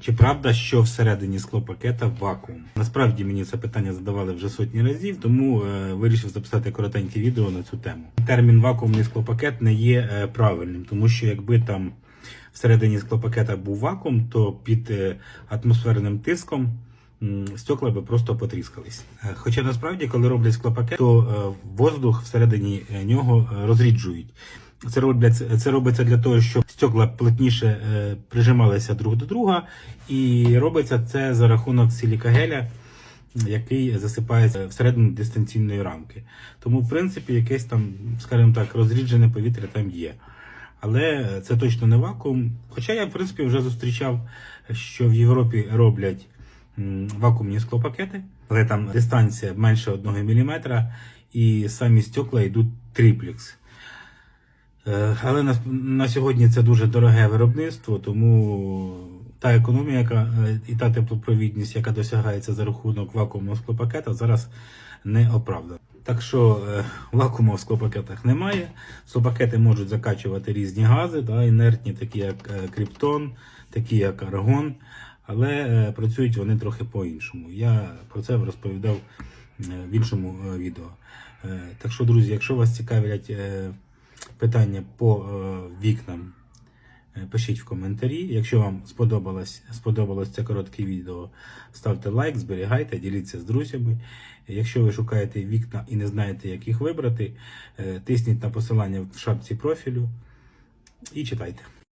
Чи правда, що всередині склопакета вакуум? Насправді мені це питання задавали вже сотні разів, тому е, вирішив записати коротеньке відео на цю тему. Термін вакуумний склопакет не є е, правильним, тому що якби там всередині склопакета був вакуум, то під е, атмосферним тиском стекла би просто потріскались. Хоча насправді, коли роблять склопакет, то воздух всередині нього розріджують. Це роблять це робиться для того, щоб стекла плотніше е, прижималися друг до друга, і робиться це за рахунок силікагеля, який засипається всередину дистанційної рамки. Тому, в принципі, якесь там, скажімо так, розріджене повітря там є. Але це точно не вакуум. Хоча я, в принципі, вже зустрічав, що в Європі роблять вакуумні склопакети, але там дистанція менше 1 мм, і самі стекла йдуть триплекс. Е, Але на, на сьогодні це дуже дороге виробництво, тому та економія яка, е, і та теплопровідність, яка досягається за рахунок вакуумного склопакета, зараз не оправдана. Так що е, вакууму в склопакетах немає. Склопакети можуть закачувати різні гази, да, інертні, такі як криптон, такі як аргон, але працюють вони трохи по-іншому. Я про це розповідав в іншому відео. Так що, друзі, якщо вас цікавлять питання по е, вікнам, е, пишіть в коментарі. Якщо вам сподобалось, сподобалось це коротке відео, ставте лайк, зберігайте, діліться з друзями. Якщо ви шукаєте вікна і не знаєте, як їх вибрати, е, тисніть на посилання в шапці профілю і читайте.